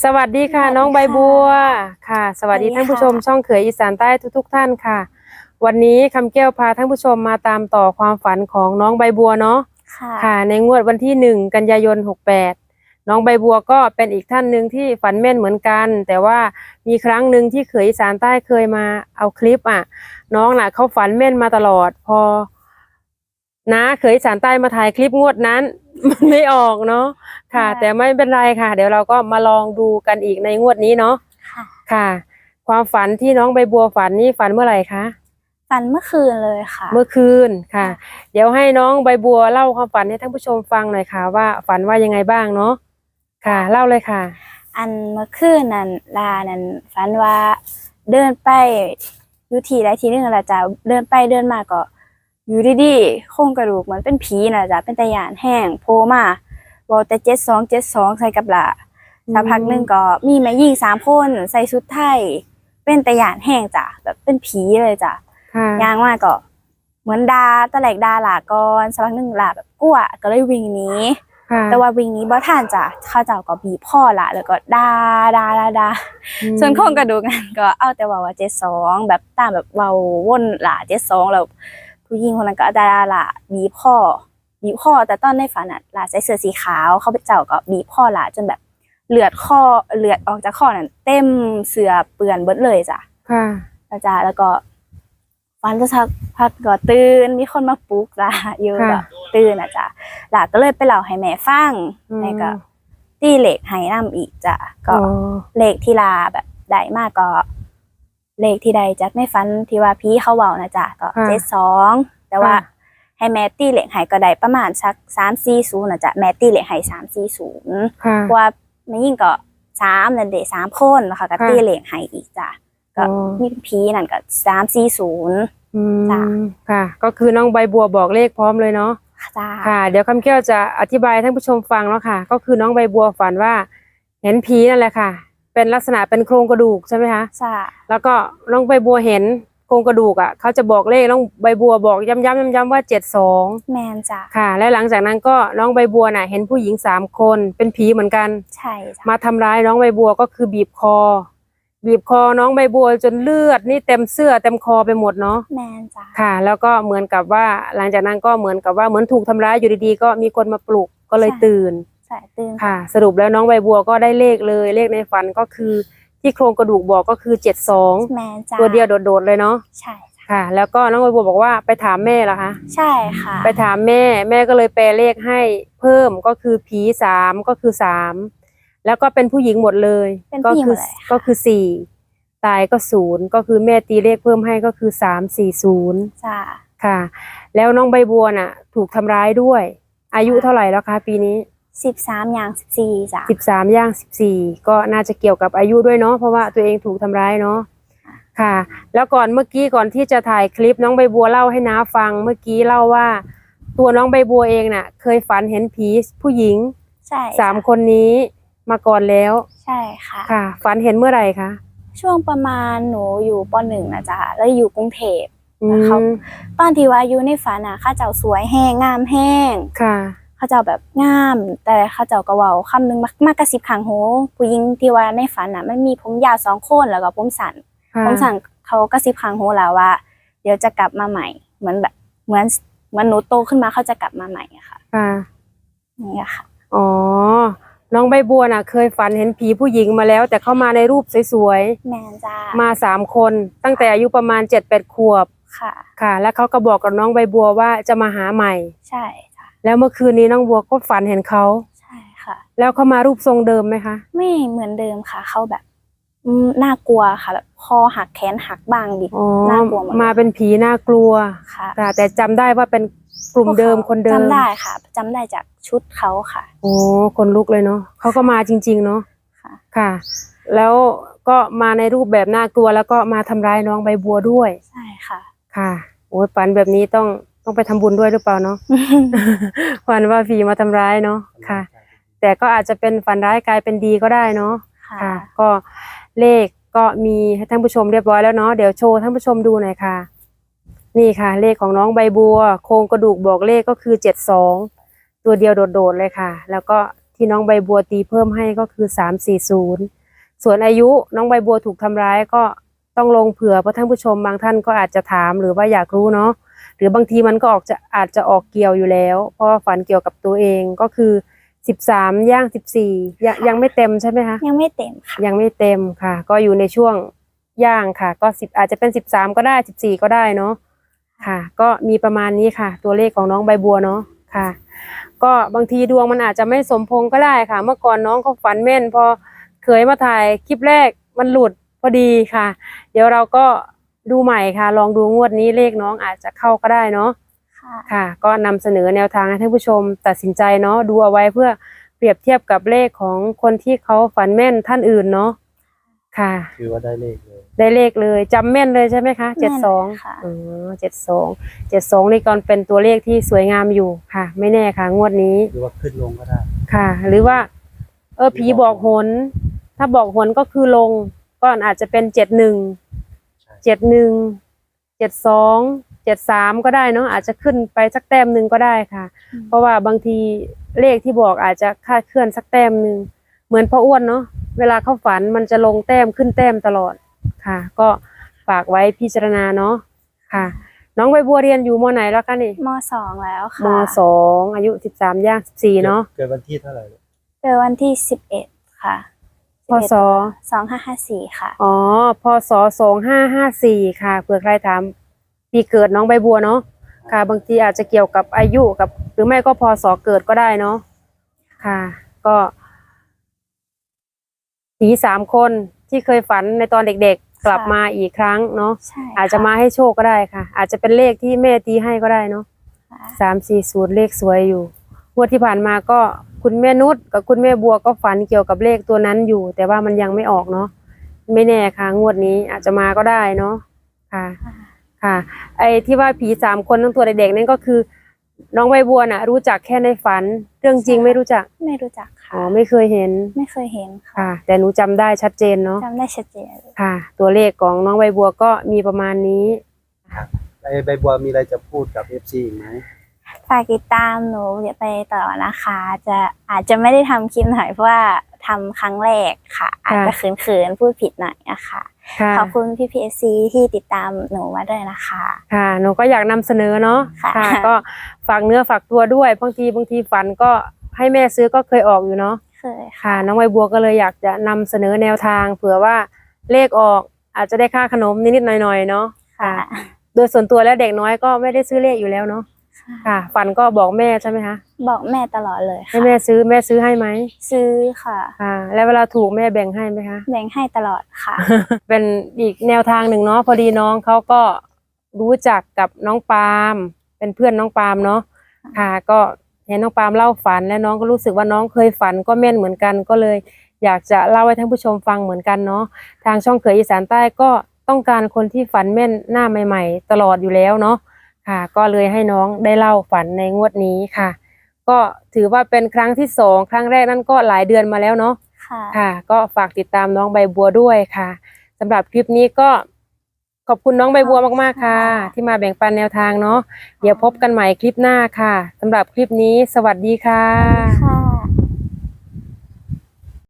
สวัสดีค่ะสวัสดีน้องใบค่ะบัวค่ะสวัสดีสวัสดีท่านผู้ชมค่ะช่องเขยอีสานใต้ทุก ๆ ท่านค่ะ วันนี้คำแก้วพาท่านผู้ชมมาตามต่อความฝันของน้องใบบัวเนาะค่ะค่ะ ในงวดวันที่หนึ่งกันยายนหกแปดน้องใบบัวก็เป็นอีกท่านหนึ่งที่ฝันแม่นเหมือนกัน แต่ว่ามีครั้งหนึ่งที่เขยอีสานใต้เคยมาเอาคลิปอะ น้องน่ะเขาฝันแม่นมาตลอด พอ นะเขยอีสานใต้มาถ่ายคลิปงวดนั้น มันไม่ออกเนาะค่ะ แต่ไม่เป็นไรค่ะ เดี๋ยวเราก็มาลองดูกันอีกในงวดนี้เนาะค่ะ ค่ะ ความฝันที่น้องใบบัวฝันนี่ฝันเมื่อไหร่คะฝันเมื่อคืนเลยค่ะ เมื่อคืนค่ะ เดี๋ยวให้น้องใบบัวเล่าความฝันให้ท่านผู้ชมฟังหน่อยค่ะ ว่าฝันว่ายังไงบ้างเนาะค่ะ เล่าเลยค่ะ อันเมื่อคืนนั้นลานั้นฝันว่าเดินไปอยู่ที่ใดที่หนึงละจ้ะเดินไปเดินมาก็ อยู่ดีๆโครงกระดูกเหมือนเป็นผีน่ะจ้ะเป็นตะยานแห้งโผล่มาบอกแต่เจ็ดสองเจ็ดสองใส่กับละสักพักหนึ่งก็มีแม่ยิ่งสามคนใส่ชุดไทย เป็นตะยานแห้งจ้ะแบบเป็นผีเลยจ้ะค่ะย่างมาก็เหมือนดาตะแหลกดาหลาก่อนสักพักหนึ่งหลาแบบกลัวก็เลยวิ่งหนีค่ะแต่ว่าวิ่งหนี้บ่ทันจ้ะเข้าเจ้าก็บีบพ่อละแล้วก็ดาดาดาดาอืมส่วนโครงกระดูกนั้นก็เอาแต่ว่าว่าเจ็ดสองแบบตามแบบเว้าวนละเจ็ดสองแล้ว ผู้หญิงคนนั้นก็ดาดาละบีบพ่อบีบพ่อแต่ตอนในฝันน่ะหลาใส่เสื้อสีขาวเขาเจ้าก็บีบพ่อละจนแบบเลือดข้อเลือดออกจากข้อนั้นเต็มเสื้อเปื้อนเบิดเลยจ้ะค่ะนะจ๊ะแล้วก็ฟันจะสักพักก็ตื่นมีคนมาปลุกจ้ะเยอะค่ะแบบตื่นนะจ๊ะหลานก็เลยไปเล่าให้แม่ฟังอืมแม่ก็ตีเหล็กให้นํอีกจ้ะก็อ๋อเลขที่ลาแบบได้มากก็ เลขที่ใดจากในฝันที่ว่าพี่เขาเว้านะจ๊ะก็เจ็ดสองแต่ว่าให้แม่ตีเหล็กให้ก็ได้ประมาณสักสามสี่ศูนย์นะจ๊ะแม่ตีเหล็กให้สามสี่ศูนย์ค่ะเพราะว่าแม่ยิ่งก็สามนั่นเดะสามคนนะคะก็ค่ะตีเหล็กให้อีกจ้ะก็อ๋อมีพีนั่นก็สามสี่ศูนย์อืมจ้ะค่ะ ก็คือน้องใบบัวบอกเลขพร้อมเลยเนาะจ้าค่ะ เดี๋ยวคำแก้วจะอธิบายให้ท่านผู้ชมฟังเนาะค่ะ ก็คือน้องใบบัวฝันว่า เห็นผีนั่นแหละค่ะ เป็นลักษณะเป็นโครงกระดูกใช่ไหมคะจ้าแล้วก็น้องใบบัวเห็นโครงกระดูกอะเขาจะบอกเลขน้องใบบัวบอกย้ำๆย้ำๆว่าเจ็ดสองแมนจ้าค่ะ และหลังจากนั้นก็น้องใบบัวน่ะเห็นผู้หญิงสามคนเป็นผีเหมือนกัน ใช่จ้ามาทำร้ายน้องใบบัวก็คือบีบคอ บีบคอน้องใบบัวจนเลือดนี่เต็มเสื้อเต็มคอไปหมดเนาะแมนจ้าค่ะ แล้วก็เหมือนกับว่าหลังจากนั้นก็เหมือนกับว่าเหมือนถูกทำร้ายอยู่ดีๆ ก็มีคนมาปลุกก็เลยตื่น ใช่ตื่นค่ะ สรุปแล้วน้องใบบัวก็ได้เลขเลยเลขในฝันก็คือที่โครงกระดูกบอกก็คือเจ็ดสองแมนจ้าตัวเดียวโดดๆเลยเนาะใช่จ้าค่ะ แล้วก็น้องใบบัวบอกว่าไปถามแม่เหรอคะใช่ค่ะ ไปถามแม่แม่ก็เลยแปลเลขให้เพิ่มก็คือผีสามก็คือสามแล้วก็เป็นผู้หญิงหมดเลยเป็นก็ผู้หญิงคืหมดเลยค่ะก็คือสี่ตายก็ศูนย์ก็คือแม่ตีเลขเพิ่มให้ก็คือสามสี่ศูนย์จ้าค่ะ แล้วน้องใบบัวน่ะ ถูกทำร้ายด้วย อายุเท่าไหร่แล้วคะปีนี้ สิบสามอย่างสิบสี่จ้าสิบสามย่างสิบสี่ก็น่าจะเกี่ยวกับอายุด้วยเนาะเพราะว่าตัวเองถูกทำร้ายเนาะค่ะ แล้วก่อนเมื่อกี้ก่อนที่จะถ่ายคลิปน้องใบบัวเล่าให้น้าฟังเมื่อกี้เล่าว่า ตัวน้องใบบัวเองน่ะ เคยฝันเห็นผีผู้หญิงใช่สามคนนี้มาก่อนแล้ว ใช่ค่ะ ค่ะ ฝันเห็นเมื่อไหร่คะช่วงประมาณหนูอยู่ปหนึ่งนะจ้าแล้วอยู่กรุงเทพอืแล้วเขามตอนที่ว่าอยู่ในฝันอะข้าเจ้าสวยแห้งงามแห้งค่ะ เขาเจ้าแบบงาม แต่เขาเจ้าก็เว้าคำหนึงมากมากกระซิบข้างหูผู้หญิงที่ว่าในฝันน่ะมันมีผมยาวสองคนแล้วก็ผมสั้นค่ะผมสั้นเขากระซิบข้างหูแล้วว่า เดี๋ยวจะกลับมาใหม่ เหมือนแบบเหมือนเหมือนหนูโตขึ้นมาเขาจะกลับมาใหม่อะค่ะค่ะอย่างเงี้ยค่ะอ๋อน้องใบบัวน่ะ เคยฝันเห็นผีผู้หญิงมาแล้ว แต่เข้ามาในรูปสวยแมนจ้าๆ มาสามคน ตั้งแต่อายุประมาณเจ็ดแปดขวบค่ะ ค่ะ แล้วเขาก็บอกกับน้องใบบัวว่าจะมาหาใหม่ ใช่จ้า แล้วเมื่อคืนนี้น้องบัวก็ฝันเห็นเขาใช่ค่ะ แล้วเขามารูปทรงเดิมไหมคะ ไม่เหมือนเดิมค่ะเขาแบบอืมน่ากลัวค่ะแบบคอหักแขนหักบ้างดิอ๋อน่ากลัวหมดเลยมาเป็นผีน่ากลัวค่ะค่ะแต่จำได้ว่าเป็นกลุ่มเดิมคนเดิมจำได้ค่ะจำได้จากชุดเขาค่ะ โอ้คนลุกเลยเนาะเขาก็มาจริง ๆ เนาะค่ะ ค่ะ แล้วก็มาในรูปแบบน่ากลัวแล้วก็มาทำร้ายน้องใบบัวด้วย ใช่ค่ะ ค่ะโอ้ยฝันแบบนี้ต้อง ต้องไปทำบุญด้วยหรือเปล่าเนาะฝันว่าผีมาทำร้ายเนาะค่ะ แต่ก็อาจจะเป็นฝันร้ายกลายเป็นดีก็ได้เนาะค่ะค่ะ ก็เลขก็มีให้ท่านผู้ชมเรียบร้อยแล้วเนาะเดี๋ยวโชว์ท่านผู้ชมดูหน่อยค่ะ นี่ค่ะ เลขของน้องใบบัว โครงกระดูกบอกเลขก็คือเจ็ดสองตัวเดียวโดดๆเลยค่ะ แล้วก็ทีที่น้องใบบัวตีเพิ่มให้ก็คือสามสี่ศูนย์ส่วนอายุน้องใบบัวถูกทำร้ายก็ต้องลงเผื่อเพราะท่านผู้ชมบางท่านก็อาจจะถามหรือว่าอยากรู้เนาะ หรือบางทีมันก็ออกจะอาจจะออกเกี่ยวอยู่แล้ว เพราะว่าฝันเกี่ยวกับตัวเองก็คือสิบสามย่างสิบสี่ยังยังไม่เต็มใช่ไหมคะยังไม่เต็มค่ะยังไม่เต็มค่ะ ก็อยู่ในช่วงย่างค่ะ ก็สิบอาจจะเป็นสิบสามก็ได้สิบสี่ก็ได้เนาะค่ะ ก็มีประมาณนี้ค่ะ ตัวเลขของน้องใบบัวเนาะค่ะ ก็บางทีดวงมันอาจจะไม่สมพงษ์ก็ได้ค่ะ เมื่อก่อนน้องเขาฝันแม่น พอเคยมาถ่ายคลิปแรกมันหลุดพอดีค่ะ เดี๋ยวเราก็ ดูใหม่ค่ะ ลองดูงวดนี้เลขน้องอาจจะเข้าก็ได้เนาะค่ะค่ะก็นำเสนอแนวทางให้ท่านผู้ชมตัดสินใจเนาะดูเอาไว้เพื่อเปรียบเทียบกับเลขของคนที่เขาฝันแม่นท่านอื่นเนาะค่ะคือว่าได้เลขเลย ได้เลขเลยจำแม่นเลยใช่ไหมคะแม่เจ็ดนสองค่ะอ๋อเจ็ดสองเจ็ดสองนี่ก็เป็นตัวเลขที่สวยงามอยู่ค่ะ ไม่แน่ค่ะ งวดนี้หรือว่าขึ้นลงก็ได้ค่ะ หรือว่า เออผีบอกหนถ้าบอกหนก็คือลงก็อาจจะเป็นเจ็ดหนึ่งใช่ เจ็ดหนึ่งเจ็ดสองเจ็ดสามก็ได้เนาะอาจจะขึ้นไปสักแต้มหนึ่งก็ได้ค่ะอืมเพราะว่าบางทีเลขที่บอกอาจจะคลาดเคลื่อนสักแต้มหนึ่งเหมือนพ่ออ้วนเนาะเวลาเขาฝันมันจะลงแต้มขึ้นแต้มตลอดค่ะ ก็ฝากไว้พิจารณาเนาะค่ะ น้องใบบัวเรียนอยู่มไหนแล้วคะนี่มสองแล้วค่ะมสองอายุสิบสามย่างสิบสี่เนาะเกิดวันที่เท่าไหร่ลูกเกิดวันที่สิบเอ็ดค่ะ พศสองห้าห้าสี่ค่ะ อ๋อพศสองห้าห้าสี่ค่ะเผื่อใครถามปีเกิดน้องใบบัวเนาะค่ะ บางทีอาจจะเกี่ยวกับอายุกับ หรือไม่ก็พศเกิดก็ได้เนาะค่ะ ก็ผีสามคนที่เคยฝันในตอนเด็กๆ กลับค่ะมาอีกครั้งเนาะใช่อาจจะมาให้โชคก็ได้ค่ะ อาจจะเป็นเลขที่แม่ตีให้ก็ได้เนาะค่ะสามสี่ศูนย์เลขสวยอยู่งวดที่ผ่านมาก็ คุณแม่นุชกับคุณแม่บัวก็ฝันเกี่ยวกับเลขตัวนั้นอยู่ แต่ว่ามันยังไม่ออกเนาะไม่แน่ค่ะ งวดนี้อาจจะมาก็ได้เนาะค่ะ ค่ะ ไอ้ที่ว่าผีสามคนทั้งตัวเด็กๆนั่นก็คือ น้องใบบัวน่ะ รู้จักแค่ในฝัน เรื่องจริงไม่รู้จักไม่รู้จักอ๋อค่ะไม่เคยเห็น ไม่เคยเห็นค่ะ ค่ะ แต่หนูจำได้ชัดเจนเนาะจำได้ชัดเจนเลยค่ะ ตัวเลขของน้องใบบัวก็มีประมาณนี้ไอ้ใบบัวมีอะไรจะพูดกับเอฟซีอีกไหม ฝากติดตามหนูเดี๋ยวไปต่อนะคะ จะอาจจะไม่ได้ทำคลิปหน่อยเพราะว่าทำครั้งแรกค่ะ อาจจะเขินๆพูดผิดหน่อยนะคะค่ะขอบคุณพี่พีเอซีที่ติดตามหนูมาด้วยนะคะ ค่ะ หนูก็อยากนำเสนอเนาะค่ะ ก็ฝากเนื้อฝากตัวด้วยบางทีบางทีฝันก็ให้แม่ซื้อก็เคยออกอยู่เนาะเคยค่ะค่ะน้องใบบัวก็เลยอยากจะนำเสนอแนวทางเผื่อว่าเลขออกอาจจะได้ค่าขนมนิดๆหน่อยๆเนาะค่ะ โดยส่วนตัวแล้วเด็กน้อยก็ไม่ได้ซื้อเลขอยู่แล้วเนาะ ค่ะ ฝันก็บอกแม่ใช่ไหมคะบอกแม่ตลอดเลยให้ค่ะแม่ซื้อแม่ซื้อให้ไหมซื้อค่ะ ค่ะ แล้วเวลาถูกแม่แบ่งให้ไหมคะ แบ่งให้ตลอดค่ะ เป็นอีกแนวทางหนึ่งเนาะพอดีน้องเขาก็รู้จักกับน้องปาล์มเป็นเพื่อนน้องปาล์มเนาะค่ะ ก็เห็นน้องปาล์มเล่าฝันและน้องก็รู้สึกว่าน้องเคยฝันก็แม่นเหมือนกันก็เลย อยากจะเล่าให้ท่านผู้ชมฟังเหมือนกันเนาะทางช่องเขยอีสานใต้ก็ต้องการคนที่ฝันแม่นหน้าใหม่ ๆ ตลอดอยู่แล้วเนาะ ค่ะ ก็เลยให้น้องได้เล่าฝันในงวดนี้ค่ะ ก็ถือว่าเป็นครั้งที่สองครั้งแรกนั่นก็หลายเดือนมาแล้วเนาะค่ะค่ะ ก็ฝากติดตามน้องใบบัวด้วยค่ะสำหรับคลิปนี้ก็ขอบคุณน้องใบบัวมากๆค่ะ ที่มาแบ่งปันแนวทางเนาะเดี๋ยวพบกันใหม่คลิปหน้าค่ะสำหรับคลิปนี้สวัสดีค่ะค่ะ